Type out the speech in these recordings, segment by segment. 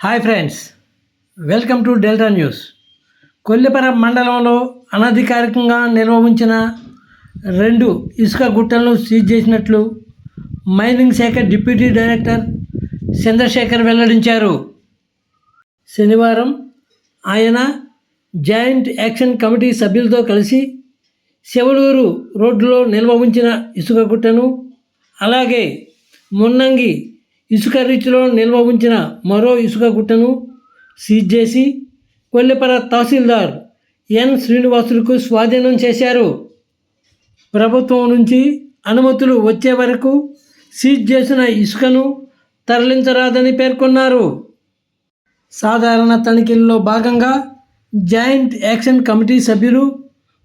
Hi friends welcome to Delta news. Kollipara మండలంలో అనధికారికంగా నిల్వ ఉంచిన రెండు ఇసుక గుట్టలను సీజ్ చేసినట్లు మైనింగ్ శాఖ డిప్యూటీ డైరెక్టర్ చంద్రశేఖర్ వెల్లడించారు. శనివారం ఆయన జాయింట్ యాక్షన్ కమిటీ సభ్యులతో కలిసి శివలూరు రోడ్డులో నిల్వ ఉంచిన ఇసుక గుట్టను అలాగే మున్నంగి ఇసుక రీచ్లో నిల్వ ఉంచిన మరో ఇసుక గుట్టను సీజ్ చేసి కొల్లిపర తహసీల్దార్ ఎన్ శ్రీనివాసులకు స్వాధీనం చేశారు. ప్రభుత్వం నుంచి అనుమతులు వచ్చే వరకు సీజ్ చేసిన ఇసుకను తరలించరాదని పేర్కొన్నారు. సాధారణ తనిఖీల్లో భాగంగా జాయింట్ యాక్షన్ కమిటీ సభ్యులు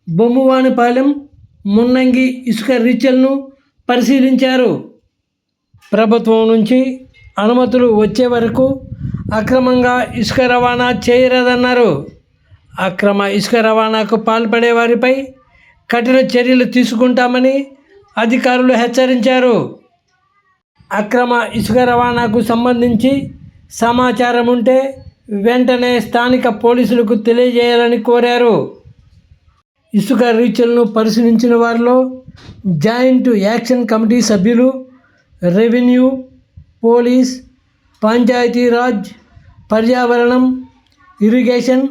బొమ్మువానిపాలెం మున్నంగి ఇసుక రీచ్లను పరిశీలించారు. ప్రభుత్వం నుంచి అనుమతులు వచ్చే వరకు అక్రమంగా ఇసుక రవాణా చేయరాదన్నారు. అక్రమ ఇసుక రవాణాకు పాల్పడే వారిపై కఠిన చర్యలు తీసుకుంటామని అధికారులు హెచ్చరించారు. అక్రమ ఇసుక రవాణాకు సంబంధించి సమాచారం ఉంటే వెంటనే స్థానిక పోలీసులకు తెలియజేయాలని కోరారు. ఇసుక రీచ్లను పరిశీలించిన వారిలో జాయింట్ యాక్షన్ కమిటీ సభ్యులు రెవెన్యూ పోలీస్ పంచాయతీరాజ్ పర్యావరణం ఇరిగేషన్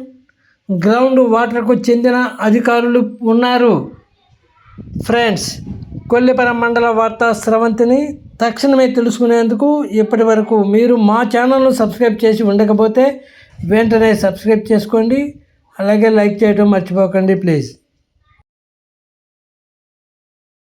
గ్రౌండ్ వాటర్కు చెందిన అధికారులు ఉన్నారు. ఫ్రెండ్స్ కొల్లిపర మండల వార్తా స్రవంతిని తక్షణమే తెలుసుకునేందుకు ఇప్పటి వరకు మీరు మా ఛానల్ను సబ్స్క్రైబ్ చేసి ఉండకపోతే వెంటనే సబ్స్క్రైబ్ చేసుకోండి. అలాగే లైక్ చేయడం మర్చిపోకండి ప్లీజ్.